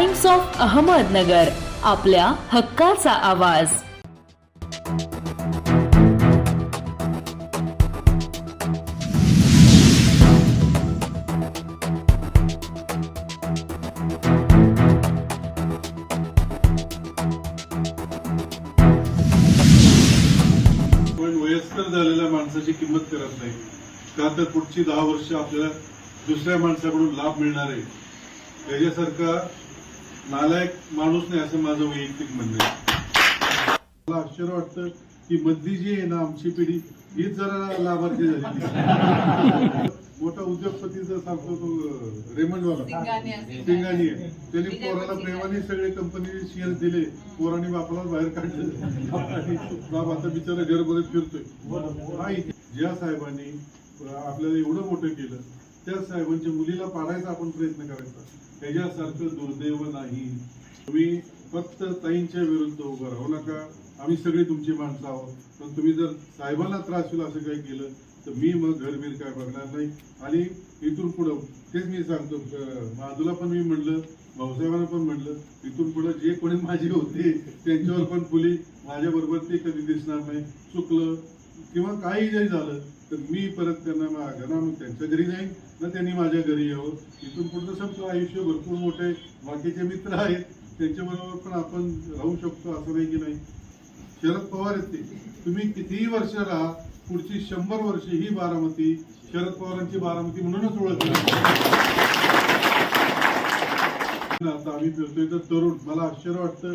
Times of Ahmednagar आपल्या हक्काचा आवाज. पण वयस्कर झालेल्या माणसाची किंमत करत नाही. का तर पुढची दहा वर्ष आपल्याला दुसऱ्या माणसाकडून लाभ मिळणार आहे. त्याच्यासारखा नालायक माणूस नाही असं माझं वैयक्तिक म्हणणं आहे. मला आश्चर्य वाटतं की मधली जी आहे ना आमची पिढी हीच जरा लाभार्थी झाली मोठा उद्योगपतीचा सांगतो तो रेमंडवाला. सिंगाने आहे. त्यांनी पोराला प्रेमाने सगळे कंपनीचे शेअर दिले. पोराने बापाला बाहेर काढलं. बाप आता बिचारा घर बघत फिरतोय. हा ज्या साहेबांनी आपल्याला एवढं मोठं केलं त्या साहेबांच्या मुलीला पाडायचा आपण प्रयत्न करायचा. त्याच्यासारखं दुर्दैव नाही. तुम्ही फक्त ताईंच्या विरुद्ध उभं राहू नका. आम्ही सगळे तुमची माणसं आहोत. पण तुम्ही जर साहेबांना त्रास होईल असं काही केलं तर मी मग घरबीर काय बघणार नाही. आणि इथून पुढं तेच मी सांगतो अं, पण मी म्हणलं भाऊसाहेबांना पण म्हणलं इथून पुढं जे कोणी माझे होते त्यांच्यावर पण पुली. माझ्याबरोबर ते कधी दिसणार नाही. चुकलं. किंवा काही जरी झालं तर मी परत त्यांना मागं ना मग त्यांच्या घरी जाईन. ना त्यांनी माझ्या घरी यावं. इथून पुढचं संपलं. आयुष्य भरपूर मोठे बाकीचे मित्र आहेत. त्यांच्याबरोबर पण आपण राहू शकतो असं नाही की नाही. शरद पवार येते तुम्ही कितीही वर्ष राहा पुढची शंभर वर्ष ही बारामती शरद पवारांची बारामती म्हणूनच ओळखली आता आम्ही फिरतोय तर तरुण. मला आश्चर्य वाटतं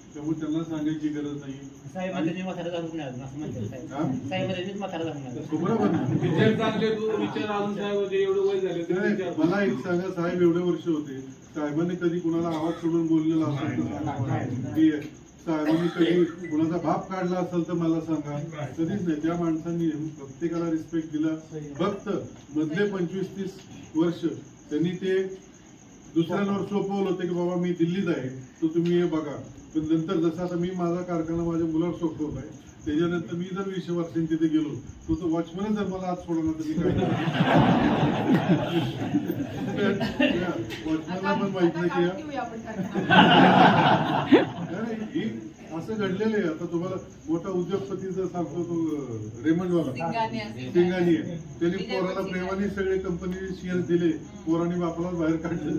त्यामुळे त्यांना सांगायची गरज नाही साहेबांनी म्हातारा झालं नाही अजून असं म्हणतात साहेब. हा? साहेबांनी म्हातारा झालं नाही बरोबर ना? विचार चांगले तू विचार अजून साहेब होते एवढं वय झाले तरी नाही, विचार मला एक सांगा साहेब एवढे वर्ष होते साहेबांनी कधी कुणाला आवाज सोडून बोललेला असेल तर सांगा मला. की साहेबांनी कधी कुणाचा भाप काढला असेल तर मला सांगा कधीच नाही त्या माणसांनी प्रत्येकाला रिस्पेक्ट दिला फक्त मधले पंचवीस तीस वर्ष त्यांनी ते दुसऱ्यांवर सोपवलं होतं की बाबा मी दिल्लीत आहे तर तुम्ही हे बघा. पण नंतर जसं आता मी माझा कारखाना माझ्या मुलावर सोपवलाय त्याच्यानंतर मी जर वीस वर्षांनी तिथे गेलो तो तो वॉचमॅन जर मला आज सोडला तर मी काय वॉचमॅनला पण माहीत नाही की असं घडलेलं आहे. आता तुम्हाला मोठा उद्योगपतीचा सांगतो तो असते. सिंगानी आहे. त्यांनी पोराला प्रेमाने सगळे कंपनीचे शेअर दिले. पोराने बापाला बाहेर काढलं.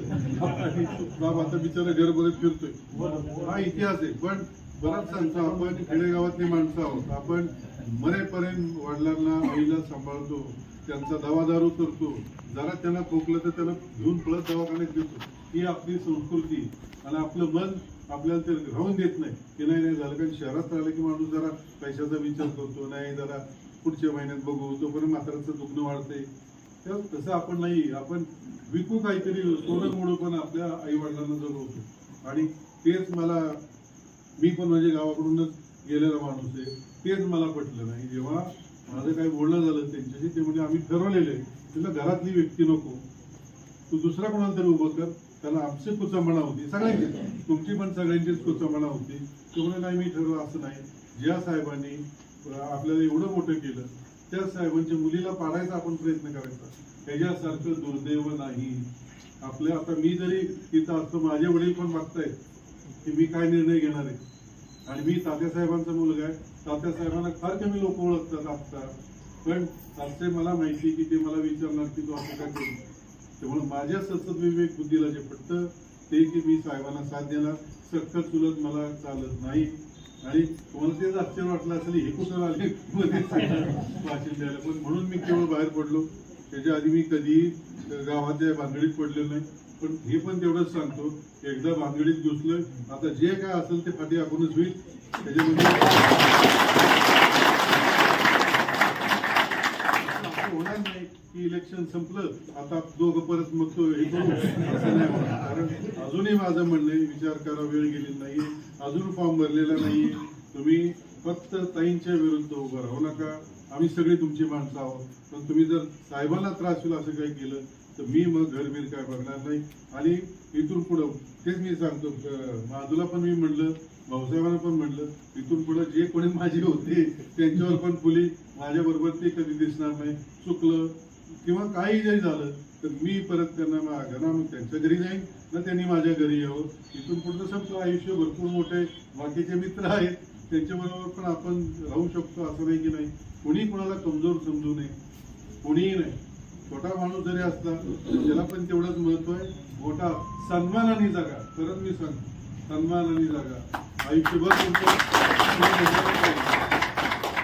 बाप आता बिचारा घर बघत फिरतोय. हा इतिहास आहे. पण बराच सांगतो आपण खेडेगावातली माणसं आहोत. आपण मरेपर्यंत वडिलांना आईला सांभाळतो त्यांचा दवादारू करतो. जरा त्यांना खोकलं तर त्याला घेऊन पळत दवाखान्यात देतो ही आपली संस्कृती. आणि आपलं मन आपल्याला ते राहून देत नाही. की नाही नाही झालं कारण शहरात राहिलं की माणूस जरा पैशाचा विचार करतो. नाही जरा पुढच्या महिन्यात बघू. तोपर्यंत म्हाताऱ्याचं दुखणं वाढते तर तसं आपण नाही. आपण विकू काहीतरी. सोनं मोडू पण आपल्या आई वडिलांना जगवतो आणि तेच मला मी पण म्हणजे गावाकडूनच गेलेला माणूस आहे. तेच मला पटलं नाही. जेव्हा माझं काही बोलणं झालं त्यांच्याशी ते म्हणजे आम्ही ठरवलेलं आहे. तुला घरातली व्यक्ती नको. तू दुसरा कोणाला तरी उभं कर. त्याला आमची कुचंबणा होती. सगळ्यांची. तुमची पण सगळ्यांचीच कुचंबणा होती. त्यामुळे नाही मी ठरवलं असं नाही. ज्या साहेबांनी आपल्याला एवढं मोठं केलं त्या साहेबांच्या मुलीला पाडायचा आपण प्रयत्न करायचा. त्याच्यासारखं दुर्दैव नाही. आपल्या आता मी जरी तिथं असतो माझे वडील पण मागतायत की मी काय निर्णय घेणार आहे? आणि मी तात्यासाहेबांचा मुलगा आहे. तात्यासाहेबांना फार कमी लोक ओळखतात आता पण असे मला माहिती की ते मला विचारणार की तो असं काय करू त्यामुळे माझ्या सतत विवेक बुद्धीला जे पटतं ते की मी साहेबांना साथ देणार. सखत चुलत मला चालत नाही. आणि तुम्हाला तेच आश्चर्य वाटलं असेल हे कुठं आले? वाचन द्यायला. पण म्हणून मी केवळ बाहेर पडलो. त्याच्या आधी मी कधी गावाच्या भानगडीत पडलेलो नाही. पण हे पण तेवढंच सांगतो एकदा भानगडीत घुसलं आता जे काय असेल ते फाटी आपणच होईल. त्याच्यामध्ये होणार नाही की इलेक्शन संपलं आता दोघं परत मग तो हे करू. असं नाही होणार. कारण अजूनही माझं म्हणणं आहे विचार करा वेळ गेलेली नाही अजून फॉर्म भरलेला नाही तुम्ही फक्त ताईंच्या विरुद्ध उभं राहू नका. आम्ही सगळे तुमची माणसं आहोत. पण तुम्ही जर साहेबांना त्रास होईल असं काही केलं तर मी मग घरबीर काय बघणार नाही. आणि इथून पुढं तेच मी सांगतो अं, माधूला पण मी म्हणलं भाऊसाहेबांना पण म्हणलं इथून पुढं जे कोणी माझे होते त्यांच्यावर पण फुली माझ्याबरोबर ते कधी दिसणार नाही. चुकलं किंवा काही जरी झालं तर मी परत त्यांना मागं ना मग त्यांच्या घरी जाईन ना त्यांनी माझ्या घरी यावं. इथून पुढचं संपलं आयुष्य भरपूर मोठे बाकीचे मित्र आहेत. त्यांच्याबरोबर पण आपण राहू शकतो असं नाही की नाही. कुणी कुणाला कमजोर समजू नये. कुणीही नाही. छोटा माणूस जरी असला त्याला पण तेवढंच महत्त्व आहे. मोठा सन्मानाने जागा. खरंच मी सांगतो सन्मानाने जागा. आयुष्यभर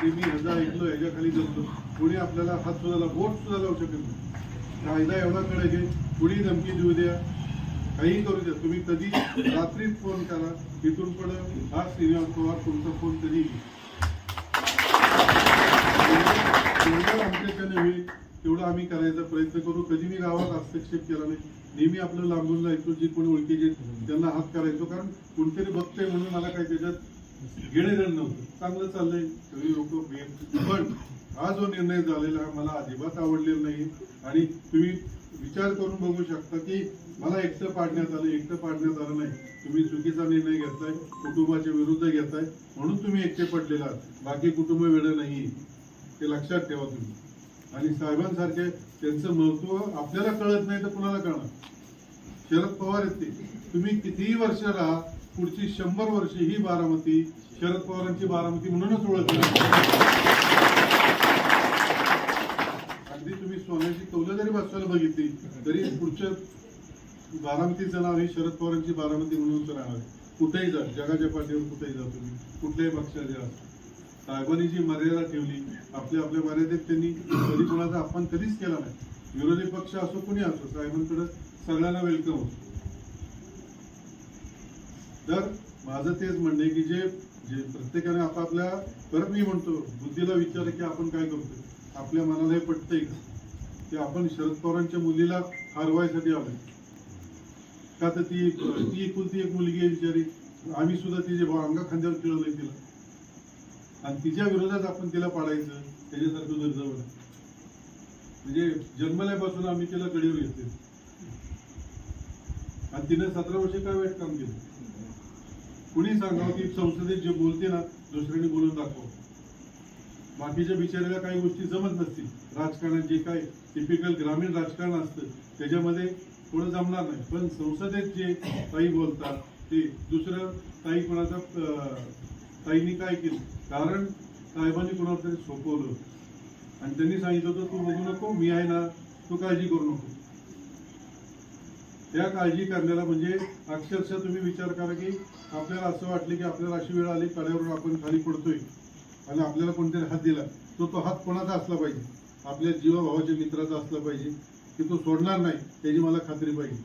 ते मी ह्याचा ऐकलो ह्याच्या खाली जमलो कुणी आपल्याला हात सुद्धा बोट सुद्धा लावू शकत नाही. कायदा एवढा कडक आहे. कुणी धमकी देऊ द्या. काही करू द्या. तुम्ही कधी रात्रीच फोन करा. तिथून पण हा श्रीनिवास पवार तुमचा फोन कधी येईल. नव्हे आमच्याकडे होईल तेवढं आम्ही करायचा प्रयत्न करू. कधी मी गावात हस्तक्षेप केला नाही. नेहमी आपलं लांबून जायचो जे कोणी ओळखीचे त्यांना हात करायचो. कारण कोणतरी बघतंय म्हणून मला काही त्याच्यात घेणे देणं नव्हतं. चांगलं चाललंय. सगळी लोक पण हा जो निर्णय झालेला मला अजिबात आवडलेला नाही आणि तुम्ही विचार करून बघू शकता की मला एकटं पाडण्यात आलं एकटं पाडण्यात आलं नाही. तुम्ही चुकीचा निर्णय घेताय कुटुंबाच्या विरुद्ध घेताय म्हणून तुम्ही एकटे पडलेला बाकी कुटुंब वेळ नाही ते लक्षात ठेवा तुम्ही. आणि साहेबांसारखे त्यांचं महत्त्व आपल्याला कळत नाही तर कुणाला कळणार? शरद पवार येते तुम्ही कितीही वर्ष राहा पुढची शंभर वर्ष ही बारामती शरद पवारांची बारामती म्हणूनच ओळखली अगदी तुम्ही सोन्याची कौलं जरी बसवायला बघितली तरी पुढच्या बारामतीचं नाव हे शरद पवारांची बारामती म्हणूनच राहणार. आहे. कुठेही जा जगाच्या पाठीवर कुठेही जा तुम्ही. कुठल्याही पक्षाचे साहेबांनी जी मर्यादा ठेवली. आपल्या आपल्या मर्यादेत त्यांनी कधी कोणाचा अपमान कधीच केला नाही. विरोधी पक्ष असो कुणी असो साहेबांकडे सगळ्यांना वेलकम होतो. तर माझं तेच म्हणणे की जे जे प्रत्येकाने आपापल्या परत मी म्हणतो बुद्धीला विचार की आपण काय करतोय? आपल्या मनाला हे पटतंय की? आपण शरद पवारांच्या मुलीला हरवायसाठी आलोय. का तर ती ती एकुलती एक मुलगी आहे बिचारी. आम्ही सुद्धा तिचे भाव अंगा खांद्यावर खेळवलंय तिला. आणि तिच्या विरोधात आपण तिला पाडायचं त्याच्यासारखं दुर्जवळ म्हणजे जन्मल्यापासून आम्ही तिला कडीवर घेतले आणि तिने सतरा वर्ष काय वाईट काम केलं? कुणी सांगावं की संसदेत जे बोलते ना दुसऱ्यांनी बोलून दाखव बाकीच्या बिचाऱ्याला काही गोष्टी जमत नसतील. राजकारणात जे काय टिपिकल ग्रामीण राजकारण असतं त्याच्यामध्ये थोडं जमणार नाही. पण संसदेत जे ताई बोलतात ते दुसरं ताई कोणाचा अं, ताईंनी काय केलं? कारण साहेबांनी कोणावर तरी सोपवलं. आणि त्यांनी सांगितलं होतं तू बघू नको मी आहे ना तू काळजी करू नको. त्या काळजी करण्याला म्हणजे अक्षरशः तुम्ही विचार करा की आपल्याला असं वाटलं की आपल्याला अशी वेळ आली कड्यावरून आपण खाली पडतोय. आणि आपल्याला कोणतरी हात दिला तो तो हात कोणाचा असला पाहिजे? आपल्या जीवाभावाच्या मित्राचा असला पाहिजे की तो सोडणार नाही त्याची मला खात्री पाहिजे.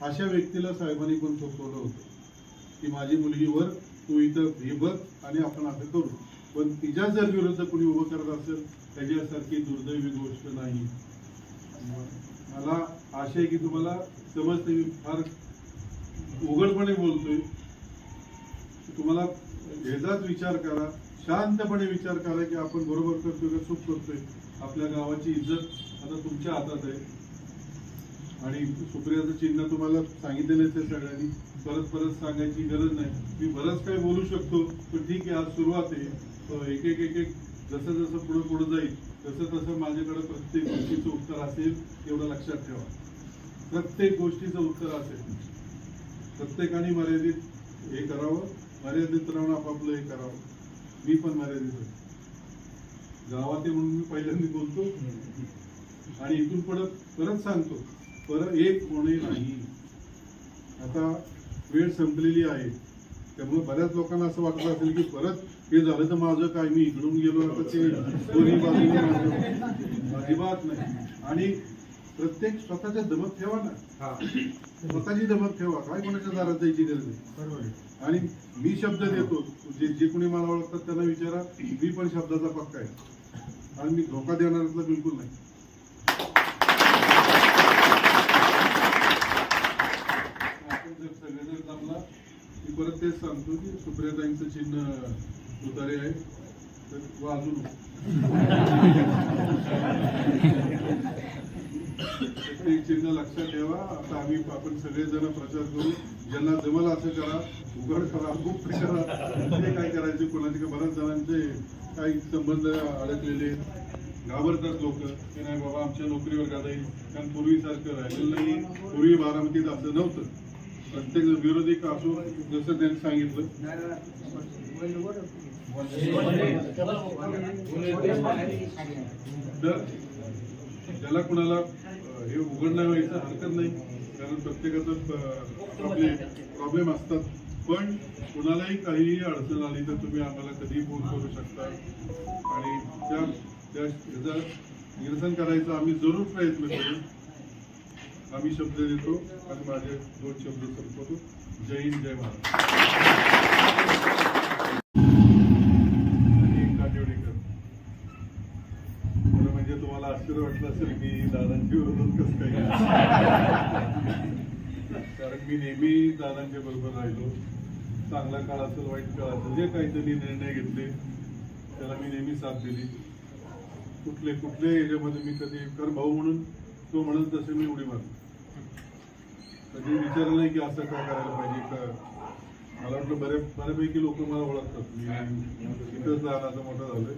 अशा व्यक्तीला साहेबांनी पण सोपवलं होतं? की माझी मुलगी वर तू इथं हे बघ आणि आपण असं करू. पण तिच्या जर विरुद्ध कोणी उभं करत असेल त्याच्यासारखी दुर्दैवी गोष्ट नाही. मला आशा आहे की तुम्हाला समजते मी फार उघडपणे बोलतोय. तुम्हाला ह्याचाच विचार करा. शांतपणे विचार करा की आपण बरोबर करतोय का चूक करतोय. आपल्या गावाची इज्जत आता तुमच्या हातात आहे. आणि सुप्रियाचं चिन्ह तुम्हाला सांगितलेलंच आहे सगळ्यांनी. परत परत सांगायची गरज नाही. मी बरंच काही बोलू शकतो पण ठीक आहे आज सुरुवात आहे. एक एक एक एक जसं जसं पुढे पुढे जाईल तसं तसं माझ्याकडे प्रत्येक गोष्टीचं उत्तर असेल एवढं लक्षात ठेवा. प्रत्येक गोष्टीचं उत्तर असेल. प्रत्येकाने मर्यादित हे करावं मर्यादित राहून आपापलं हे करावं. मी पण मर्यादित आहे गावात म्हणून मी पहिल्यांदा बोलतो. आणि इथून परत परत सांगतो. परत एक होणे नाही. आता वेळ संपलेली आहे. त्यामुळे बऱ्याच लोकांना असं वाटत असेल की परत हे झालं तर माझं काय? मी इकडून गेलो आता ते दोन्ही बाजूने. अजिबात नाही. आणि प्रत्येक स्वतःच्या दमत ठेवा ना. स्वतःची दमत ठेवा. काय कोणाच्या दारात जायची गरज नाही. आणि मी शब्द देतो. जे जे कोणी मला ओळखतात त्यांना विचारा. मी पण शब्दाचा पक्का आहे. आणि मी धोका देणाऱ्यातला बिलकुल नाही. आपण जर सगळेजण जमला मी परत तेच सांगतो की सुप्रियाताईंचं चिन्ह उतारे आहे. तर वाजू ते चिन्ह लक्षात ठेवा. आता आम्ही आपण सगळेजण प्रचार करू. ज्यांना जमलं असं करा उघड करा गुप्त करा. ते काय करायचे कोणाचे का बऱ्याच जणांचे काही संबंध अडकलेले घाबरतात लोक. की नाही बाबा आमच्या नोकरीवर का जाईल? कारण पूर्वीसारखं राहिलेलं नाही. पूर्वी बारामतीत असं नव्हतं. प्रत्येक विरोधी का असो जसं त्यांनी सांगितलं. तर ज्याला कुणाला हे हे नाही व्हायचं हरकत नाही. कारण प्रत्येकाचं प्रॉब्लेम प्रॉब्लेम असतात. पण कुणालाही काहीही अडचण आली तर तुम्ही आम्हाला कधीही फोन करू शकता. आणि त्या त्या निरसन करायचं आम्ही जरूर प्रयत्न करू. आम्ही शब्द देतो आणि माझे दोन शब्द संपवतो. जय हिंद जय महाराज आणि एक काटेवडेकर खरं म्हणजे तुम्हाला आश्चर्य वाटलं असेल की दादांच्या विरोधात कसं काही कारण मी नेहमी दादांच्या बरोबर राहिलो. चांगला काळ असेल वाईट काळ असेल जे काही त्यांनी निर्णय घेतले त्याला मी नेहमी साथ दिली. कुठले कुठले याच्यामध्ये मी कधी कर भाऊ म्हणून तो म्हणत तसे मी उडी मारली कधी विचारलं नाही की असं काय करायला पाहिजे का? मला वाटलं बरे बऱ्यापैकी लोक मला ओळखतात. मी इथंच लहानाचं मोठा झालं